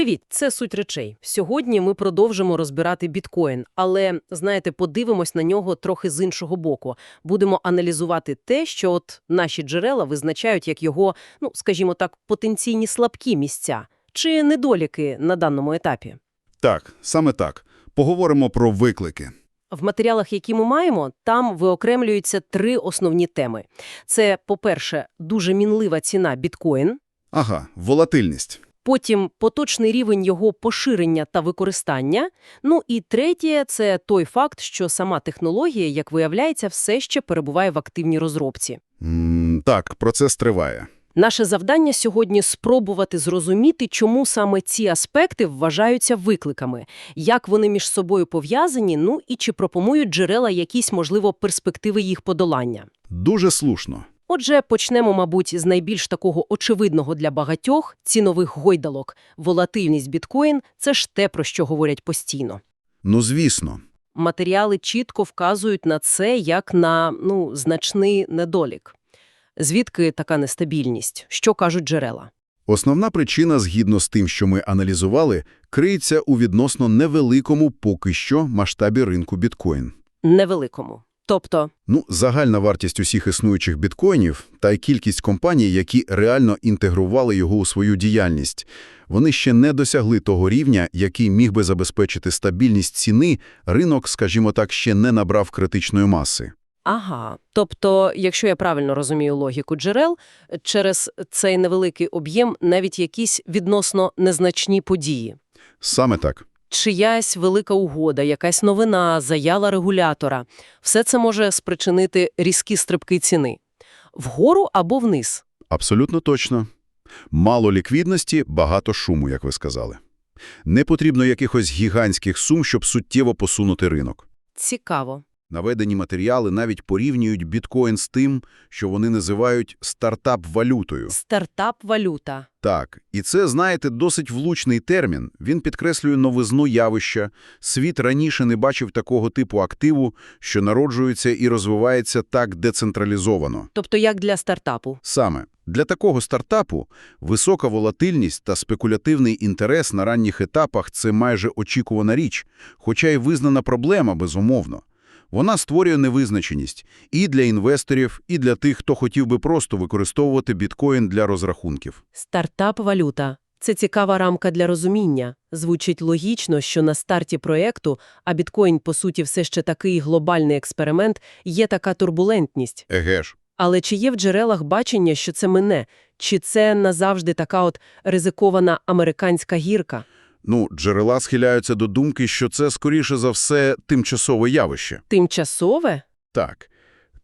Привіт, це суть речей. Сьогодні ми продовжимо розбирати біткоін, але, знаєте, подивимось на нього трохи з іншого боку. Будемо аналізувати те, що от наші джерела визначають як його, ну, скажімо так, потенційні слабкі місця чи недоліки на даному етапі. Так, саме так. Поговоримо про виклики. В матеріалах, які ми маємо, там виокремлюються три основні теми. Це, по-перше, дуже мінлива ціна біткоін, Ага, волатильність. Потім поточний рівень його поширення та використання. Ну і третє – це той факт, що сама технологія, як виявляється, все ще перебуває в активній розробці. М, так, процес триває. Наше завдання сьогодні – спробувати зрозуміти, чому саме ці аспекти вважаються викликами, як вони між собою пов'язані, ну і чи пропонують джерела якісь, можливо, перспективи їх подолання. Дуже слушно. Отже, почнемо, мабуть, з найбільш такого очевидного для багатьох – цінових гойдалок. Волатильність біткоін – це ж те, про що говорять постійно. Ну, звісно. Матеріали чітко вказують на це як на, ну, значний недолік. Звідки така нестабільність? Що кажуть джерела? Основна причина, згідно з тим, що ми аналізували, криється у відносно невеликому поки що масштабі ринку біткоін. Невеликому. Тобто, Ну, загальна вартість усіх існуючих біткоїнів та й кількість компаній, які реально інтегрували його у свою діяльність, вони ще не досягли того рівня, який міг би забезпечити стабільність ціни, ринок, скажімо так, ще не набрав критичної маси. ага. Тобто, якщо я правильно розумію логіку джерел, через цей невеликий об'єм навіть якісь відносно незначні події. Саме так. Чиясь велика угода, якась новина, заява регулятора – все це може спричинити різкі стрибки ціни. Вгору або вниз. Абсолютно точно. Мало ліквідності, багато шуму, як ви сказали. Не потрібно якихось гігантських сум, щоб суттєво посунути ринок. Цікаво. Наведені матеріали навіть порівнюють біткоін з тим, що вони називають стартап-валютою. Стартап-валюта. Так, і це, знаєте, досить влучний термін. Він підкреслює новизну явища. Світ раніше не бачив такого типу активу, що народжується і розвивається так децентралізовано. Тобто як для стартапу. Саме для такого стартапу висока волатильність та спекулятивний інтерес на ранніх етапах – це майже очікувана річ, хоча й визнана проблема, безумовно. Вона створює невизначеність і для інвесторів, і для тих, хто хотів би просто використовувати біткоін для розрахунків. Стартап-валюта. Це цікава рамка для розуміння. Звучить логічно, що на старті проєкту, а біткоін, по суті, все ще такий глобальний експеримент, є така турбулентність. Еге ж. Але чи є в джерелах бачення, що це мине? Чи це назавжди така от ризикована американська гірка? Ну, джерела схиляються до думки, що це, скоріше за все, тимчасове явище. Тимчасове? Так.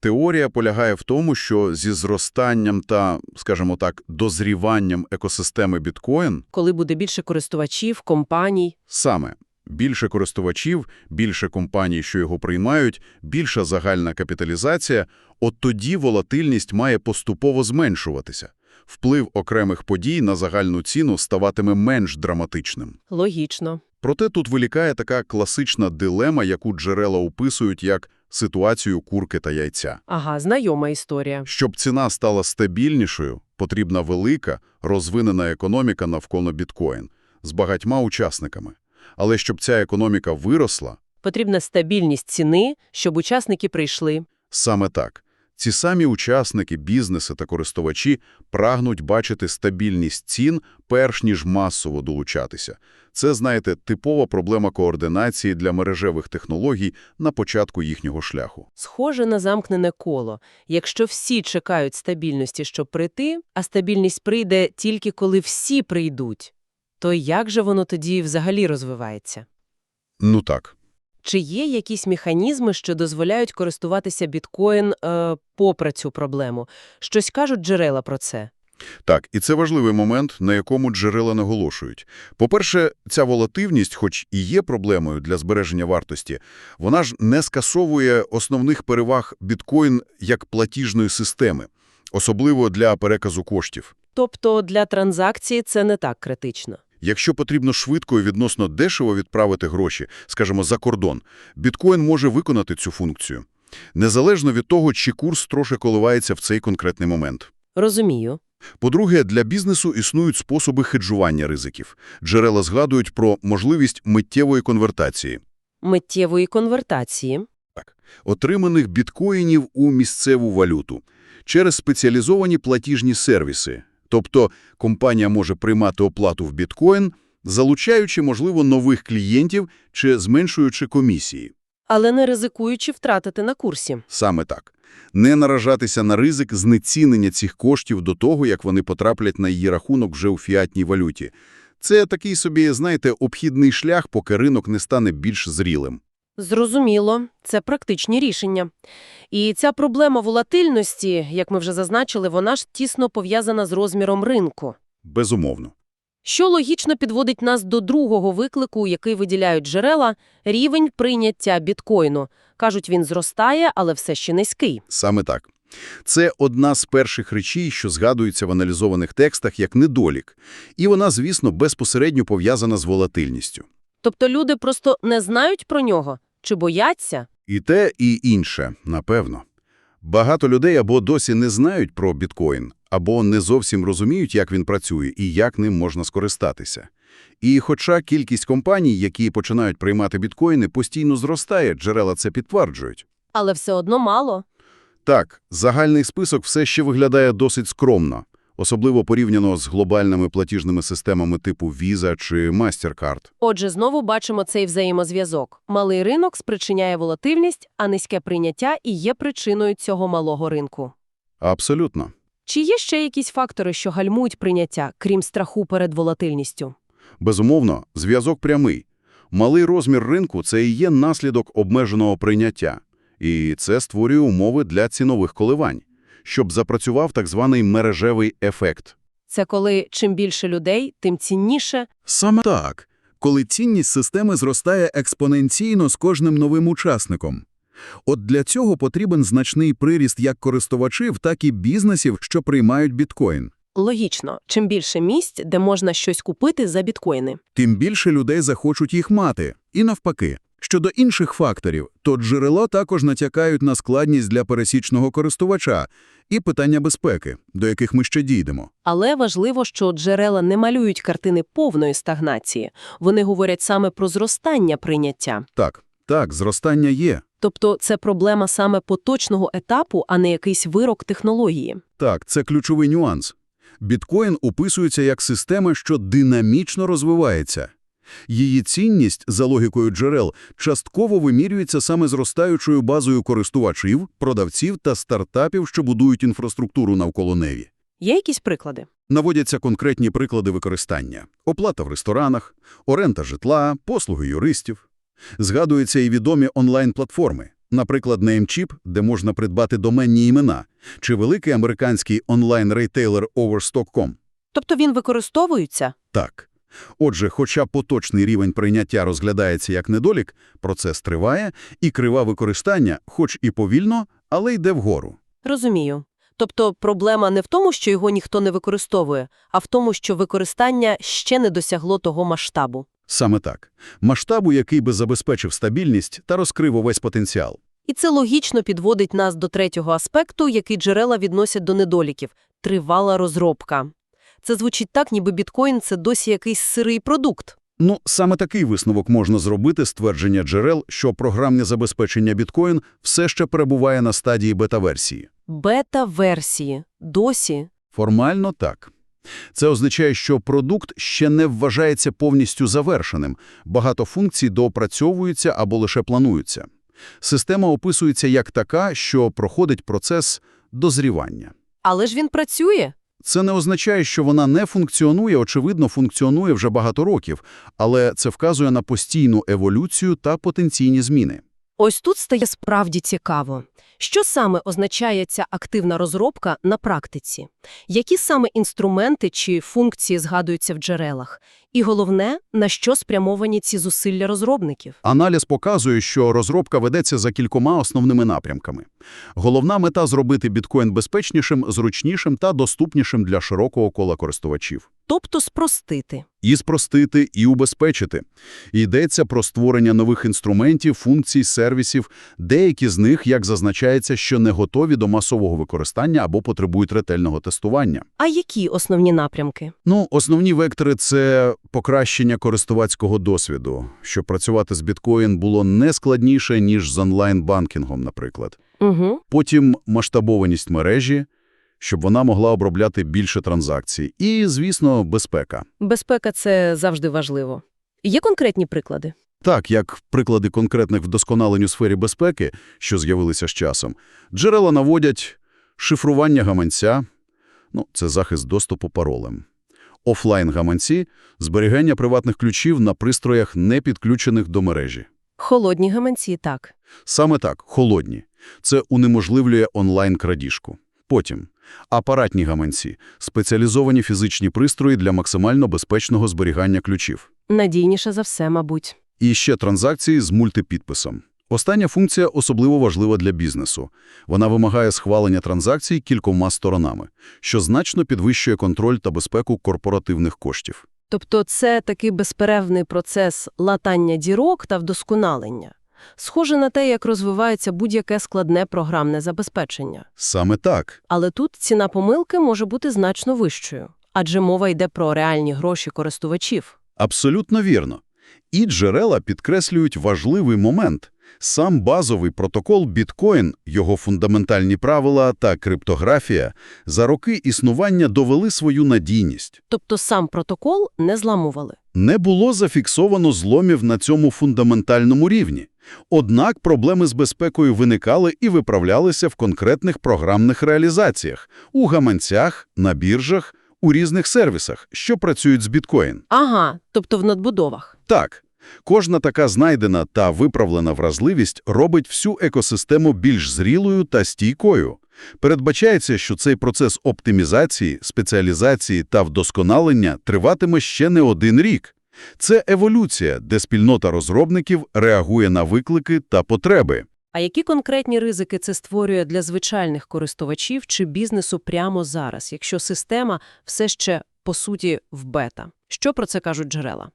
Теорія полягає в тому, що зі зростанням та, скажімо так, дозріванням екосистеми біткоін Коли буде більше користувачів, компаній? Саме. Більше користувачів, більше компаній, що його приймають, більша загальна капіталізація – от тоді волатильність має поступово зменшуватися. Вплив окремих подій на загальну ціну ставатиме менш драматичним. Логічно. Проте тут вилікає така класична дилема, яку джерела описують як ситуацію курки та яйця. Ага, знайома історія. Щоб ціна стала стабільнішою, потрібна велика, розвинена економіка навколо біткоін з багатьма учасниками. Але щоб ця економіка виросла, Потрібна стабільність ціни, щоб учасники прийшли. саме так. Ці самі учасники, бізнеси та користувачі прагнуть бачити стабільність цін, перш ніж масово долучатися. Це, знаєте, типова проблема координації для мережевих технологій на початку їхнього шляху. Схоже на замкнене коло. Якщо всі чекають стабільності, щоб прийти, а стабільність прийде тільки коли всі прийдуть, то як же воно тоді взагалі розвивається? Ну так. Чи є якісь механізми, що дозволяють користуватися біткоін е, попри цю проблему? Щось кажуть джерела про це? Так, і це важливий момент, на якому джерела наголошують. По-перше, ця волативність, хоч і є проблемою для збереження вартості, вона ж не скасовує основних переваг біткоін як платіжної системи, особливо для переказу коштів. Тобто для транзакції це не так критично. Якщо потрібно швидко і відносно дешево відправити гроші, скажімо, за кордон, біткоін може виконати цю функцію. Незалежно від того, чи курс трошки коливається в цей конкретний момент. Розумію. По-друге, для бізнесу існують способи хеджування ризиків. Джерела згадують про можливість миттєвої конвертації Миттєвої конвертації. отриманих біткоїнів у місцеву валюту через спеціалізовані платіжні сервіси. Тобто компанія може приймати оплату в біткоін, залучаючи, можливо, нових клієнтів чи зменшуючи комісії. Але не ризикуючи втратити на курсі. Саме так. Не наражатися на ризик знецінення цих коштів до того, як вони потраплять на її рахунок вже у фіатній валюті. Це такий собі, знаєте, обхідний шлях, поки ринок не стане більш зрілим. Зрозуміло, це практичні рішення. І ця проблема волатильності, як ми вже зазначили, вона ж тісно пов'язана з розміром ринку. Безумовно. Що логічно підводить нас до другого виклику, який виділяють джерела – рівень прийняття біткоїну. Кажуть, він зростає, але все ще низький. Саме так. Це одна з перших речей, що згадується в аналізованих текстах як недолік. І вона, звісно, безпосередньо пов'язана з волатильністю. Тобто люди просто не знають про нього? Чи бояться? І те, і інше, напевно. Багато людей або досі не знають про біткоін, або не зовсім розуміють, як він працює і як ним можна скористатися. І хоча кількість компаній, які починають приймати біткоїни, постійно зростає, джерела це підтверджують. Але все одно мало. Так, загальний список все ще виглядає досить скромно, особливо порівняно з глобальними платіжними системами типу Visa чи MasterCard. Отже, знову бачимо цей взаємозв'язок. Малий ринок спричиняє волатильність, а низьке прийняття і є причиною цього малого ринку. Абсолютно. Чи є ще якісь фактори, що гальмують прийняття, крім страху перед волатильністю? Безумовно, зв'язок прямий. Малий розмір ринку – це і є наслідок обмеженого прийняття. І це створює умови для цінових коливань, щоб запрацював так званий мережевий ефект. Це коли чим більше людей, тим цінніше. Саме так, коли цінність системи зростає експоненційно з кожним новим учасником. От для цього потрібен значний приріст як користувачів, так і бізнесів, що приймають біткоін. Логічно, чим більше місць, де можна щось купити за біткоїни. Тим більше людей захочуть їх мати. І навпаки. Щодо інших факторів, то джерело також натякають на складність для пересічного користувача і питання безпеки, до яких ми ще дійдемо. Але важливо, що джерела не малюють картини повної стагнації. Вони говорять саме про зростання прийняття. Так, так, зростання є. Тобто це проблема саме поточного етапу, а не якийсь вирок технології. Так, це ключовий нюанс. Біткоін описується як система, що динамічно розвивається. Її цінність, за логікою джерел, частково вимірюється саме зростаючою базою користувачів, продавців та стартапів, що будують інфраструктуру навколо неї. Є якісь приклади? Наводяться конкретні приклади використання. Оплата в ресторанах, оренда житла, послуги юристів. Згадуються і відомі онлайн-платформи, наприклад, Namecheap, де можна придбати доменні імена, чи великий американський онлайн-рейтейлер Overstock.com. Тобто він використовується? Так. Отже, хоча поточний рівень прийняття розглядається як недолік, процес триває, і крива використання, хоч і повільно, але йде вгору. Розумію. Тобто проблема не в тому, що його ніхто не використовує, а в тому, що використання ще не досягло того масштабу. Саме так. Масштабу, який би забезпечив стабільність та розкрив увесь потенціал. І це логічно підводить нас до третього аспекту, який джерела відносять до недоліків – тривала розробка. Це звучить так, ніби біткоін – це досі якийсь сирий продукт. Ну, саме такий висновок можна зробити з твердження джерел, що програмне забезпечення біткоін все ще перебуває на стадії бета-версії. Бета-версії. Досі. Формально так. Це означає, що продукт ще не вважається повністю завершеним, багато функцій доопрацьовуються або лише плануються. Система описується як така, що проходить процес дозрівання. Але ж він працює. Це не означає, що вона не функціонує, очевидно, функціонує вже багато років, але це вказує на постійну еволюцію та потенційні зміни. Ось тут стає справді цікаво. Що саме означає ця активна розробка на практиці? Які саме інструменти чи функції згадуються в джерелах? І головне, на що спрямовані ці зусилля розробників. Аналіз показує, що розробка ведеться за кількома основними напрямками. Головна мета – зробити біткоін безпечнішим, зручнішим та доступнішим для широкого кола користувачів. Тобто спростити. І спростити, і убезпечити. Йдеться про створення нових інструментів, функцій, сервісів. Деякі з них, як зазначається, що не готові до масового використання або потребують ретельного тестування. А які основні напрямки? Ну, основні вектори – це покращення користувацького досвіду, щоб працювати з біткоін було не складніше, ніж з онлайн-банкінгом, наприклад. Угу. Потім масштабованість мережі, щоб вона могла обробляти більше транзакцій. І, звісно, безпека. Безпека – це завжди важливо. Є конкретні приклади? Так, як приклади конкретних вдосконалень у сфері безпеки, що з'явилися з часом, джерела наводять шифрування гаманця, ну, це захист доступу паролем, офлайн-гаманці – зберігання приватних ключів на пристроях, не підключених до мережі. Холодні гаманці – так. Саме так, холодні. Це унеможливлює онлайн-крадіжку. Потім – апаратні гаманці – спеціалізовані фізичні пристрої для максимально безпечного зберігання ключів. Надійніше за все, мабуть. І ще транзакції з мультипідписом. Остання функція особливо важлива для бізнесу. Вона вимагає схвалення транзакцій кількома сторонами, що значно підвищує контроль та безпеку корпоративних коштів. Тобто це такий безперервний процес латання дірок та вдосконалення. Схоже на те, як розвивається будь-яке складне програмне забезпечення. Саме так. Але тут ціна помилки може бути значно вищою, адже мова йде про реальні гроші користувачів. Абсолютно вірно. І джерела підкреслюють важливий момент. Сам базовий протокол біткоін, його фундаментальні правила та криптографія за роки існування довели свою надійність. Тобто сам протокол не зламували. Не було зафіксовано зломів на цьому фундаментальному рівні. Однак проблеми з безпекою виникали і виправлялися в конкретних програмних реалізаціях – у гаманцях, на біржах, у різних сервісах, що працюють з біткоін. Ага, тобто в надбудовах. Так, кожна така знайдена та виправлена вразливість робить всю екосистему більш зрілою та стійкою. Передбачається, що цей процес оптимізації, спеціалізації та вдосконалення триватиме ще не один рік. Це еволюція, де спільнота розробників реагує на виклики та потреби. А які конкретні ризики це створює для звичайних користувачів чи бізнесу прямо зараз, якщо система все ще, по суті, в бета? Що про це кажуть джерела?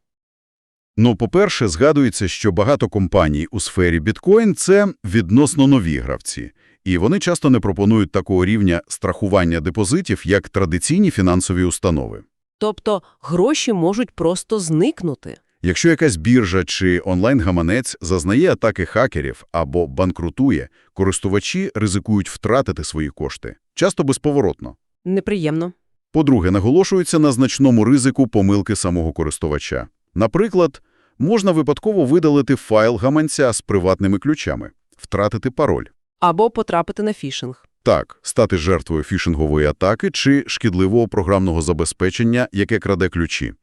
Ну, по-перше, згадується, що багато компаній у сфері біткоін – це відносно нові гравці. І вони часто не пропонують такого рівня страхування депозитів, як традиційні фінансові установи. Тобто гроші можуть просто зникнути. Якщо якась біржа чи онлайн-гаманець зазнає атаки хакерів або банкрутує, користувачі ризикують втратити свої кошти, часто безповоротно. Неприємно. По-друге, наголошується на значному ризику помилки самого користувача. Наприклад, можна випадково видалити файл гаманця з приватними ключами, втратити пароль. Або потрапити на фішинг. Так, стати жертвою фішингової атаки чи шкідливого програмного забезпечення, яке краде ключі.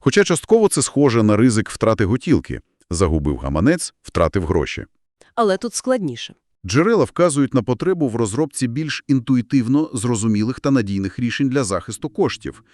Хоча частково це схоже на ризик втрати готівки. Загубив гаманець, втратив гроші. Але тут складніше. Джерела вказують на потребу в розробці більш інтуїтивно зрозумілих та надійних рішень для захисту коштів.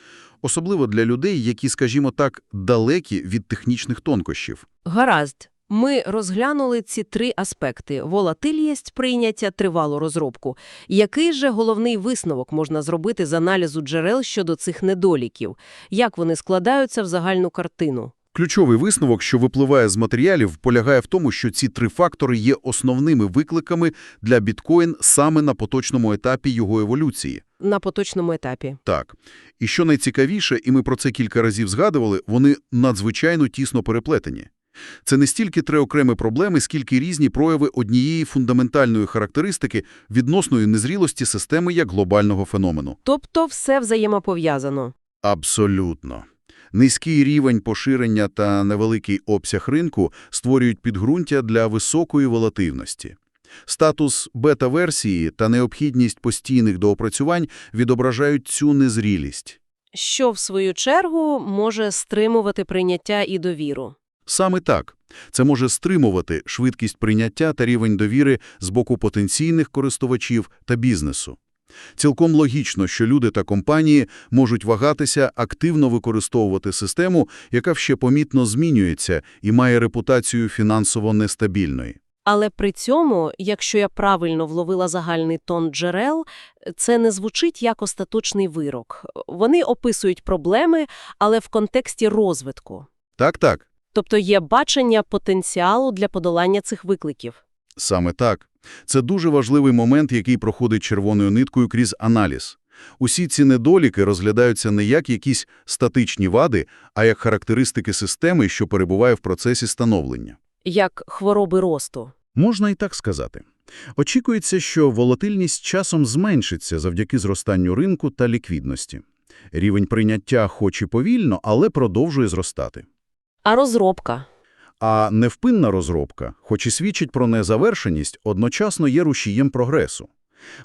Особливо для людей, які, скажімо так, далекі від технічних тонкощів. Гаразд. Ми розглянули ці три аспекти – волатильність, прийняття, тривалу розробку. Який же головний висновок можна зробити з аналізу джерел щодо цих недоліків? Як вони складаються в загальну картину? Ключовий висновок, що випливає з матеріалів, полягає в тому, що ці три фактори є основними викликами для біткоін саме на поточному етапі його еволюції. На поточному етапі. Так. І що найцікавіше, і ми про це кілька разів згадували, вони надзвичайно тісно переплетені. Це не стільки три окремі проблеми, скільки різні прояви однієї фундаментальної характеристики відносної незрілості системи як глобального феномену. Тобто все взаємопов'язано. Абсолютно. Низький рівень поширення та невеликий обсяг ринку створюють підґрунтя для високої волативності. Статус бета-версії та необхідність постійних доопрацювань відображають цю незрілість. Що, в свою чергу, може стримувати прийняття і довіру. Саме так. Це може стримувати швидкість прийняття та рівень довіри з боку потенційних користувачів та бізнесу. Цілком логічно, що люди та компанії можуть вагатися активно використовувати систему, яка ще помітно змінюється і має репутацію фінансово нестабільної. Але при цьому, якщо я правильно вловила загальний тон джерел, це не звучить як остаточний вирок. Вони описують проблеми, але в контексті розвитку. Так-так, Тобто є бачення потенціалу для подолання цих викликів. Саме так. Це дуже важливий момент, який проходить червоною ниткою крізь аналіз. Усі ці недоліки розглядаються не як якісь статичні вади, а як характеристики системи, що перебуває в процесі становлення. Як хвороби росту. Можна і так сказати. Очікується, що волатильність часом зменшиться завдяки зростанню ринку та ліквідності. Рівень прийняття хоч і повільно, але продовжує зростати. А розробка? А невпинна розробка, хоч і свідчить про незавершеність, одночасно є рушієм прогресу.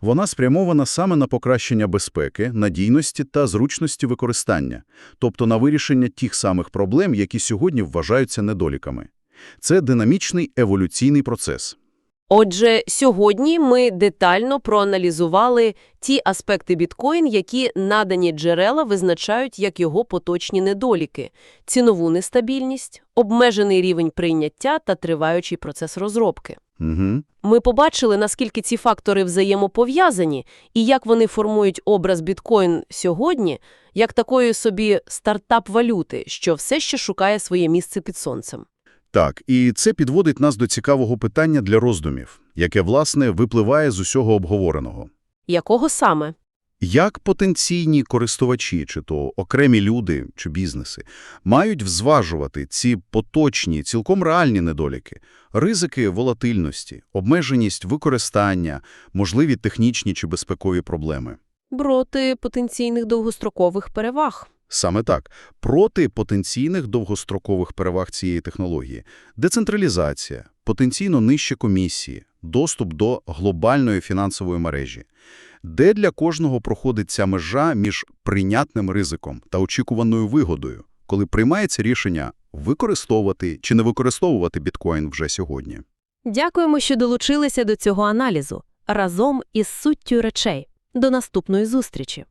Вона спрямована саме на покращення безпеки, надійності та зручності використання, тобто на вирішення тих самих проблем, які сьогодні вважаються недоліками. Це динамічний еволюційний процес. Отже, сьогодні ми детально проаналізували ті аспекти біткоін, які надані джерела визначають як його поточні недоліки – цінову нестабільність, обмежений рівень прийняття та триваючий процес розробки. Угу. Ми побачили, наскільки ці фактори взаємопов'язані і як вони формують образ біткоін сьогодні як такої собі стартап-валюти, що все ще шукає своє місце під сонцем. Так, і це підводить нас до цікавого питання для роздумів, яке, власне, випливає з усього обговореного. Якого саме? Як потенційні користувачі, чи то окремі люди, чи бізнеси, мають взважувати ці поточні, цілком реальні недоліки, ризики волатильності, обмеженість використання, можливі технічні чи безпекові проблеми? Проти потенційних довгострокових переваг. Саме так. Проти потенційних довгострокових переваг цієї технології – децентралізація, потенційно нижчі комісії, доступ до глобальної фінансової мережі. Де для кожного проходить ця межа між прийнятним ризиком та очікуваною вигодою, коли приймається рішення використовувати чи не використовувати біткоін вже сьогодні? Дякуємо, що долучилися до цього аналізу разом із суттю речей. До наступної зустрічі!